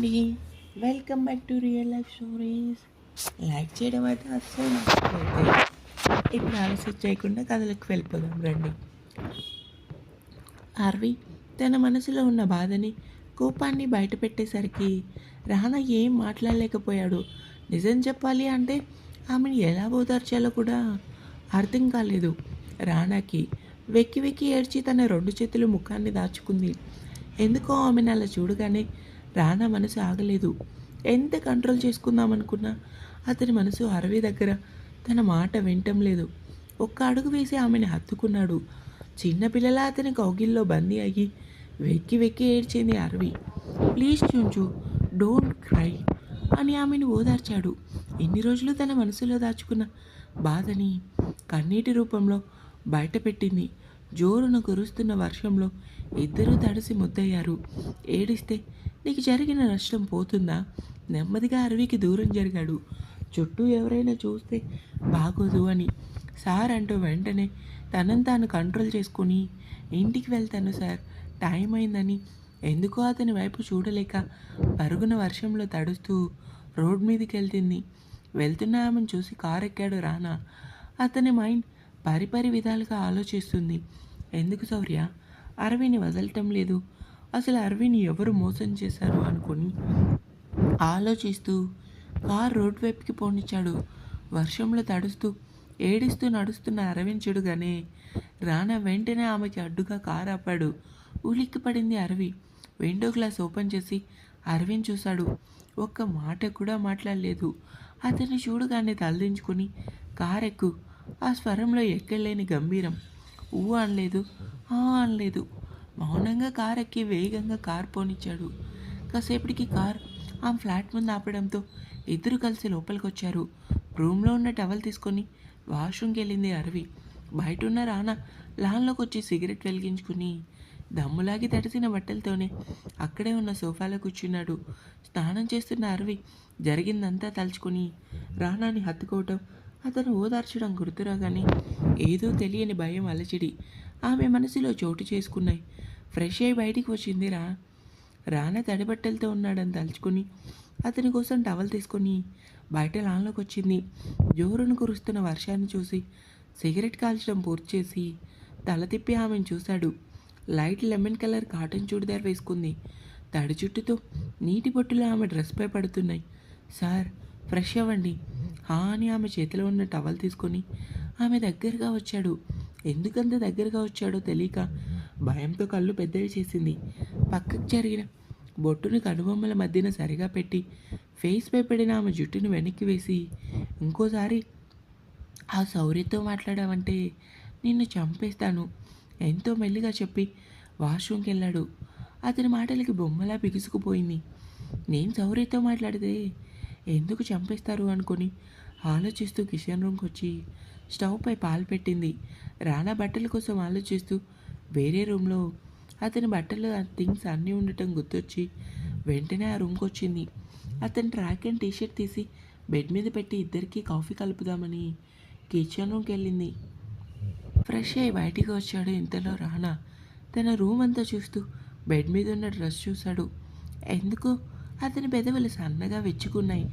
అండి. Welcome back to real life stories like చేయడం అయితే అస్సలు ఇప్పుడు ఆలస్యం చేయకుండా కథలకు వెళ్ళిపోదాం రండి. ఆర్వి తన మనసులో ఉన్న బాధని కోపాన్ని బయటపెట్టేసరికి రానా ఏం మాట్లాడలేకపోయాడు. నిజం చెప్పాలి అంటే ఆమెను ఎలా ఓదార్చాలో కూడా అర్థం కాలేదు. రానాకి వెక్కి వెక్కి ఏడ్చి తన రెండు చేతులు ముఖాన్ని దాచుకుంది. ఎందుకో ఆమెను అలా చూడగానే రానా మనసు ఆగలేదు. ఎంత కంట్రోల్ చేసుకుందామనుకున్నా అతని మనసు అరవి దగ్గర. తన మాట వింటం లేదు. ఒక్క అడుగు వేసి ఆమెను హత్తుకున్నాడు. చిన్నపిల్లల అతని కౌగిల్లో బందీ అయ్యి వెక్కి వెక్కి ఏడ్చింది అరవి. ప్లీజ్ చూంచు డోంట్ క్రై అని ఆమెను ఓదార్చాడు. ఎన్ని రోజులు తన మనసులో దాచుకున్న బాధని కన్నీటి రూపంలో బయటపెట్టింది. జోరున కురుస్తున్న వర్షంలో ఇద్దరూ తడిసి ముద్దయ్యారు. ఏడిస్తే నీకు జరిగిన నష్టం పోతుందా? నెమ్మదిగా అరవికి దూరం జరిగాడు. చుట్టూ ఎవరైనా చూస్తే బాగోదు అని సార్ అంటూ వెంటనే తనని తాను కంట్రోల్ చేసుకుని ఇంటికి వెళ్తాను సార్ టైం అయిందని. ఎందుకో అతని వైపు చూడలేక పరుగున వర్షంలో తడుస్తూ రోడ్ మీదకి వెళ్తుంది. వెళ్తున్న ఆమెను చూసి కారు ఎక్కాడు రానా. అతని మైండ్ పరిపరి విధాలుగా ఆలోచిస్తుంది. ఎందుకు శౌర్య అరవిని వదలటం లేదు. అసలు అరవిని ఎవరు మోసం చేశారు? అనుకుని ఆలోచిస్తూ కార్ రోడ్ వైపుకి పోనిచ్చాడు. వర్షంలో తడుస్తూ ఏడుస్తూ నడుస్తున్న అరవింద్ చూడగానే రానా వెంటనే ఆమెకి అడ్డుగా కారు ఆపాడు. ఉలిక్కి పడింది అరవి. విండో గ్లాస్ ఓపెన్ చేసి అరవింద్ చూశాడు. ఒక్క మాట కూడా మాట్లాడలేదు. అతన్ని చూడగానే తలదించుకొని కారెక్కు. ఆ స్వరంలో ఎక్కలేని గంభీరం. ఊ అనలేదు ఆ అనలేదు. మౌనంగా కార్ ఎక్కి వేగంగా కార్ పోనిచ్చాడు. కాసేపటికి కార్ ఆ ఫ్లాట్ ముందు ఆపడంతో ఇద్దరు కలిసి లోపలికి వచ్చారు రూమ్లో ఉన్న టవల్ తీసుకొని వాష్రూమ్కి వెళ్ళింది అరవి. బయట ఉన్న రానా లాన్లోకి వచ్చి సిగరెట్ వెలిగించుకుని దమ్ములాగి తడిసిన బట్టలతోనే అక్కడే ఉన్న సోఫాలో కూర్చున్నాడు. స్నానం చేస్తున్న అరవి జరిగిందంతా తలుచుకొని రానాని హత్తుకోవటం అతను ఓదార్చడం గుర్తురాగానే ఏదో తెలియని భయం అలచిడి ఆమె మనసులో చోటు చేసుకున్నాయి. ఫ్రెష్ అయి బయటికి వచ్చింది రా రానా తడిబట్టలతో ఉన్నాడని తలుచుకుని అతని కోసం టవల్ తీసుకొని బయట లాన్లోకి వచ్చింది. జోరును కురుస్తున్న వర్షాన్ని చూసి సిగరెట్ కాల్చడం పూర్తి చేసి తల తిప్పి ఆమెను చూశాడు. Light lemon colour cotton churidar వేసుకుంది. తడి చుట్టుతో నీటి బొట్టులు ఆమె డ్రెస్పై పడుతున్నాయి. సార్ ఫ్రెష్ అవ్వండి. హా అని ఆమె చేతిలో ఉన్న టవల్ తీసుకొని ఆమె దగ్గరగా వచ్చాడు. ఎందుకంత దగ్గరగా వచ్చాడో తెలియక భయంతో కళ్ళు పెద్దవి చేసింది. పక్కకు జరిగిన బొట్టుని కనుబొమ్మల మధ్యన సరిగా పెట్టి ఫేస్పై పడిన ఆమె జుట్టును వెనక్కి వేసి ఇంకోసారి ఆ శౌర్యతో మాట్లాడావంటే నిన్ను చంపేస్తాను ఎంతో మెల్లిగా చెప్పి వాష్రూమ్కి వెళ్ళాడు. అతని మాటలకి బొమ్మలా బిగుసుకుపోయింది. నేను శౌర్యతో మాట్లాడితే ఎందుకు చంపేస్తారు అనుకొని ఆలోచిస్తూ కిచెన్ రూమ్కి వచ్చి స్టవ్ పై పాలు పెట్టింది. రానా బట్టల కోసం ఆలోచిస్తూ వేరే రూమ్లో అతని బట్టలు థింగ్స్ అన్నీ ఉండటం గుర్తొచ్చి వెంటనే ఆ రూమ్కి వచ్చింది. అతని ట్రాక్ అండ్ టీషర్ట్ తీసి బెడ్ మీద పెట్టి ఇద్దరికి కాఫీ కలుపుదామని కిచెన్ రూమ్కి వెళ్ళింది. ఫ్రెష్ అయ్యి బయటికి వచ్చాడు ఇంతలో రానా. తన రూమ్ అంతా చూస్తూ బెడ్ మీద ఉన్న డ్రెస్ చూశాడు. ఎందుకు? అతని పెదవులు సన్నగా వెచ్చుకున్నాయి.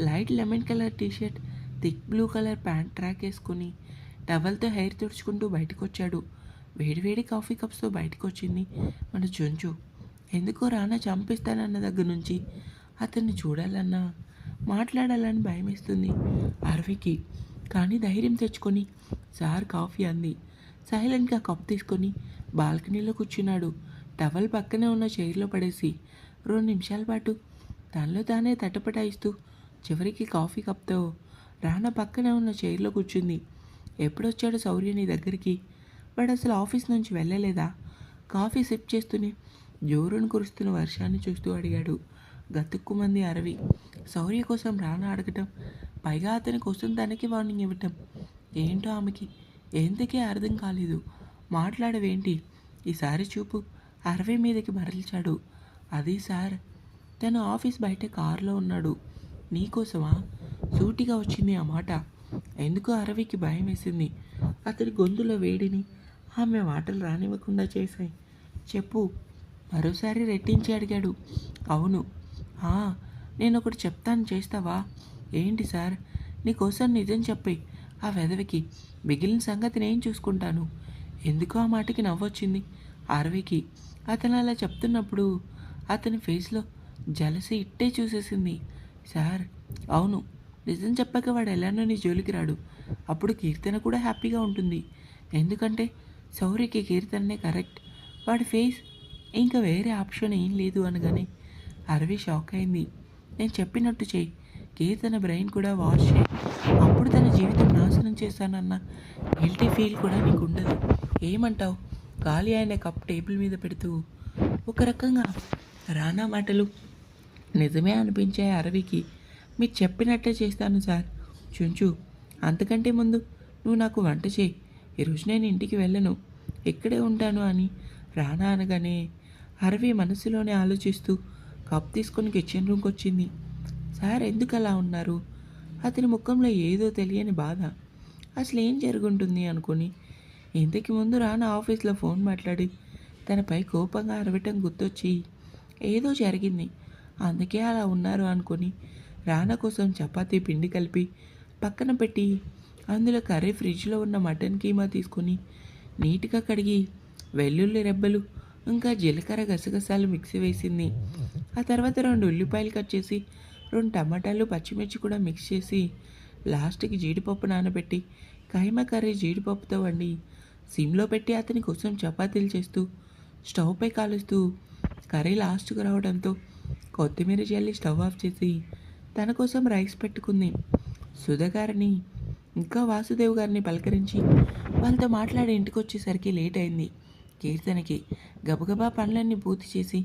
Light lemon colour T-shirt thick blue colour pant track వేసుకుని టవల్తో హెయిర్ తుడుచుకుంటూ బయటకు వచ్చాడు వేడివేడి కాఫీ కప్స్తో బయటకు వచ్చింది మన చొంచు ఎందుకో రానా చంపిస్తానన్న దగ్గర నుంచి. అతన్ని చూడాలన్నా మాట్లాడాలని భయమేస్తుంది అరవికి. కానీ ధైర్యం తెచ్చుకొని సార్ కాఫీ అంది. సైలెంట్గా కప్ తీసుకొని బాల్కనీలో కూర్చున్నాడు. టవల్ పక్కనే ఉన్న చైర్లో పడేసి రెండు నిమిషాల పాటు తనలో తానే తటపటాయిస్తూ చివరికి కాఫీ కప్తో రానా పక్కనే ఉన్న చైర్లో కూర్చుంది. ఎప్పుడొచ్చాడు శౌర్య నీ దగ్గరికి? వాడు అసలు ఆఫీస్ నుంచి వెళ్ళలేదా? కాఫీ సిప్ చేస్తూనే జోరును కురుస్తున్న వర్షాన్ని చూస్తూ అడిగాడు గతుక్కుమంది అరవి. శౌర్య కోసం రానా అడగటం పైగా అతని కోసం తనకి వార్నింగ్ ఇవ్వటం. ఏంటో ఆమెకి? ఎందుకే అర్థం కాలేదు? మాట్లాడవేంటి? ఈసారి చూపు అరవై మీదకి మరల్చాడు. అది సార్ తను ఆఫీస్ బయట కారులో ఉన్నాడు. నీకోసమా? సూటిగా వచ్చింది ఆ మాట. ఎందుకో అరవికి భయం వేసింది. అతని గొంతులో వేడిని ఆమె మాటలు రానివ్వకుండా చేశాయి. చెప్పు. మరోసారి రెట్టించి అడిగాడు. అవును. నేను ఒకటి చెప్తాను చేస్తావా? ఏంటి సార్? నీకోసం నిజం చెప్పి ఆ వెధవికి మిగిలిన సంగతి నేను చూసుకుంటాను. ఎందుకో ఆ మాటకి నవ్వొచ్చింది అరవికి. అతను అలా చెప్తున్నప్పుడు అతని ఫేస్లో జలసి ఇట్టే చూసేసింది. సార్ అవును. నిజం చెప్పాక వాడు ఎలానో నీ జోలికి రాడు. అప్పుడు కీర్తన కూడా హ్యాపీగా ఉంటుంది. ఎందుకంటే సౌరికి కీర్తననే కరెక్ట్. వాడి ఫేస్ ఇంకా వేరే ఆప్షన్ ఏం లేదు అనగానే అరవి షాక్ అయింది. నేను చెప్పినట్టు చేయి. కీర్తన బ్రెయిన్ కూడా వాష్ చేయి. అప్పుడు తన జీవితం నాశనం చేశానన్న గిల్టీ ఫీల్ కూడా నీకు ఉండదు ఏమంటావు? ఖాళీ అయిన కప్ టేబుల్ మీద పెడుతూ ఒక రకంగా రానా మాటలు నిజమే అనిపించాయి అరవికి మీరు చెప్పినట్టే చేస్తాను సార్. చుంచు అంతకంటే ముందు నువ్వు నాకు వంట చేయి. ఈరోజు నేను ఇంటికి వెళ్ళను. ఇక్కడే ఉంటాను అని రానా అనగానే అరవి మనసులోనే ఆలోచిస్తూ కప్ తీసుకొని కిచెన్ రూమ్కి వచ్చింది. సార్ ఎందుకు అలా ఉన్నారు? అతని ముఖంలో ఏదో తెలియని బాధ. అసలు ఏం జరుగుంటుంది? అనుకుని ఇంతకు ముందు రానా ఆఫీస్లో ఫోన్ మాట్లాడి తనపై కోపంగా అరవటం గుర్తొచ్చి ఏదో జరిగింది. అందుకే అలా ఉన్నారు అనుకుని రానా కోసం చపాతీ పిండి కలిపి పక్కన పెట్టి అందులో కర్రీ ఫ్రిడ్జ్లో ఉన్న మటన్ కీమా తీసుకొని నీట్గా కడిగి వెల్లుల్లి రెబ్బలు ఇంకా జీలకర్ర గసగసాలు మిక్సీ వేసింది. ఆ తర్వాత రెండు ఉల్లిపాయలు కట్ చేసి రెండు టమాటాలు పచ్చిమిర్చి కూడా మిక్స్ చేసి లాస్ట్కి జీడిపప్పు నానబెట్టి కైమా కర్రీ జీడిపప్పుతో వండి సిమ్లో పెట్టి అతని కోసం చపాతీలు చేస్తూ స్టవ్పై కాలుస్తూ కర్రీ లాస్ట్కు రావడంతో కొత్తిమీర జల్లి స్టవ్ ఆఫ్ చేసి తన కోసం రైస్ పెట్టుకుంది. సుధ గారిని ఇంకా వాసుదేవ్ గారిని పలకరించి వాళ్ళతో మాట్లాడి ఇంటికి వచ్చేసరికి లేట్ అయింది. కీర్తనకి గబగబా పనులన్నీ పూర్తి చేసి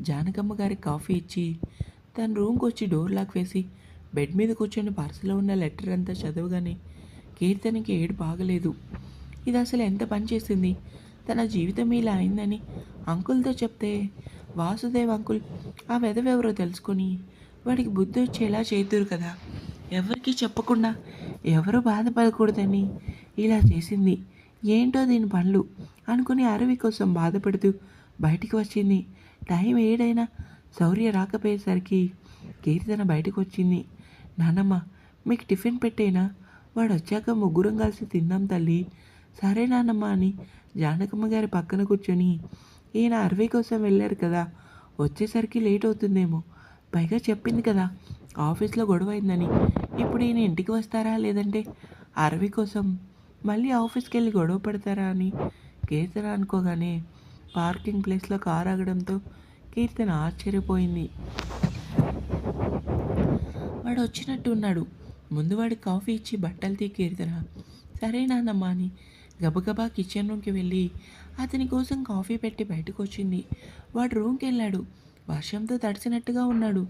జానకమ్మ గారికి కాఫీ ఇచ్చి తన రూమ్కి వచ్చి డోర్ లాక్ వేసి బెడ్ మీద కూర్చొని పర్సులో ఉన్న లెటర్ అంతా చదవగానే కీర్తనకి ఏడు బాగలేదు ఇది అసలు ఎంత పని చేసింది? తన జీవితం ఇలా అయిందని అంకుల్తో చెప్తే వాసుదేవ్ అంకుల్ ఆ వెదవెవరో తెలుసుకొని వాడికి బుద్ధి వచ్చేలా చేతురు కదా. ఎవరికి చెప్పకుండా ఎవరు బాధపడకూడదని ఇలా చేసింది. ఏంటో దీని పనులు అనుకుని అరవి కోసం బాధపడుతూ బయటికి వచ్చింది. టైం ఏడైనా శౌర్య రాకపోయేసరికి కీర్తన బయటకు వచ్చింది. నానమ్మ మీకు టిఫిన్ పెట్టేనా? వాడు వచ్చాక ముగ్గురం కలిసి తిందాం తల్లి. సరే నానమ్మ అని జానకమ్మ గారి పక్కన కూర్చొని ఈయన అరవై కోసం వెళ్ళారు కదా. వచ్చేసరికి లేట్ అవుతుందేమో. పైగా చెప్పింది కదా ఆఫీస్లో గొడవ అయిందని ఇప్పుడు ఈయన ఇంటికి వస్తారా లేదంటే అరవి కోసం మళ్ళీ ఆఫీస్కి వెళ్ళి గొడవ పడతారా అని కీర్తన అనుకోగానే పార్కింగ్ ప్లేస్లో కారు ఆగడంతో కీర్తన ఆశ్చర్యపోయింది. వాడు వచ్చినట్టు ఉన్నాడు. ముందు వాడికి కాఫీ ఇచ్చి బట్టలు తీ కీర్తన. సరే నాన్నమ్మ అని గబగబా కిచెన్ రూమ్కి వెళ్ళి అతని కోసం కాఫీ పెట్టి బయటకు వచ్చింది వాడు రూమ్కి వెళ్ళాడు వర్షంతో తడిసినట్టుగా ఉన్నాడు.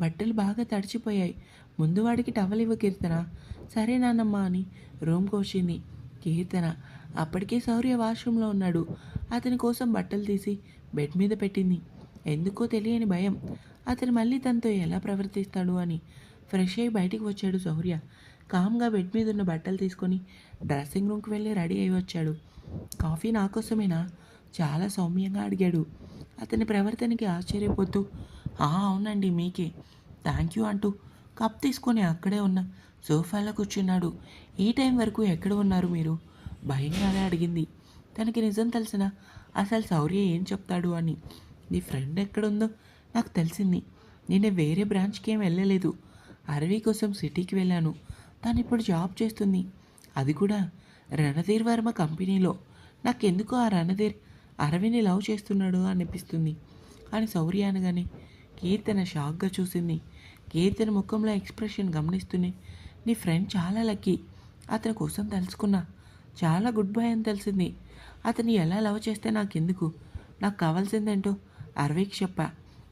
బట్టలు బాగా తడిచిపోయాయి. ముందు వాడికి టవల్ ఇవ్వ కీర్తన. సరే నాన్నమ్మ అని రూమ్కి వచ్చింది. కీర్తన అప్పటికే శౌర్య వాష్రూమ్లో ఉన్నాడు. అతని కోసం బట్టలు తీసి బెడ్ మీద పెట్టింది. ఎందుకో తెలియని భయం. అతను మళ్ళీ తనతో ఎలా ప్రవర్తిస్తాడు అని ఫ్రెష్ అయ్యి బయటికి వచ్చాడు శౌర్య కామ్గా బెడ్ మీద ఉన్న బట్టలు తీసుకొని డ్రెస్సింగ్ రూమ్కి వెళ్ళి రెడీ అయి వచ్చాడు. కాఫీ నా కోసమేనా? చాలా సౌమ్యంగా అడిగాడు. అతని ప్రవర్తనకి ఆశ్చర్యపోతూ "ఆ, అవునండి మీకే. థ్యాంక్ యూ అంటూ కప్ తీసుకొని అక్కడే ఉన్న సోఫాలో కూర్చున్నాడు. ఈ టైం వరకు ఎక్కడ ఉన్నారు మీరు? భయంగానే అడిగింది. తనకి నిజం తెలిసిన అసలు శౌర్య ఏం చెప్తాడు అని. నీ ఫ్రెండ్ ఎక్కడుందో నాకు తెలిసింది. నేను వేరే బ్రాంచ్కి ఏం వెళ్ళలేదు. అరవి కోసం సిటీకి వెళ్ళాను. తను ఇప్పుడు జాబ్ చేస్తుంది. అది కూడా రణధీర్ వర్మ కంపెనీలో. నాకెందుకో ఆ రణధీర్ అరవిని లవ్ చేస్తున్నాడు అనిపిస్తుంది. అని శౌర్య అనగానే కీర్తన షాక్గా చూసింది. కీర్తన ముఖంలో ఎక్స్ప్రెషన్ గమనిస్తూనే నీ ఫ్రెండ్ చాలా లక్కీ. అతని కోసం తెలుసుకున్నా చాలా గుడ్ బై అని తెలిసింది. అతన్ని ఎలా లవ్ చేస్తే నాకెందుకు? నాకు కావాల్సిందేంటో అరవికి చెప్పా.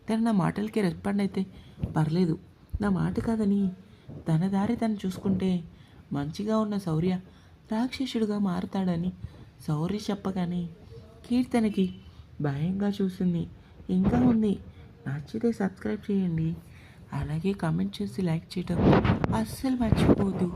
తను నా మాటలకి రెస్పాండ్ అయితే పర్లేదు. నా మాట కాదని తన దారి తను చూసుకుంటే మంచిగా ఉన్న శౌర్య రాక్షసుడిగా మారుతాడని శౌర్య చెప్పగానే కీర్తనకి భయంగా చూసింది. ఇంకా ఉంది. నచ్చితే సబ్స్క్రైబ్ చేయండి. అలాగే కామెంట్ చేసి లైక్ చేయడం అస్సలు మర్చిపోదు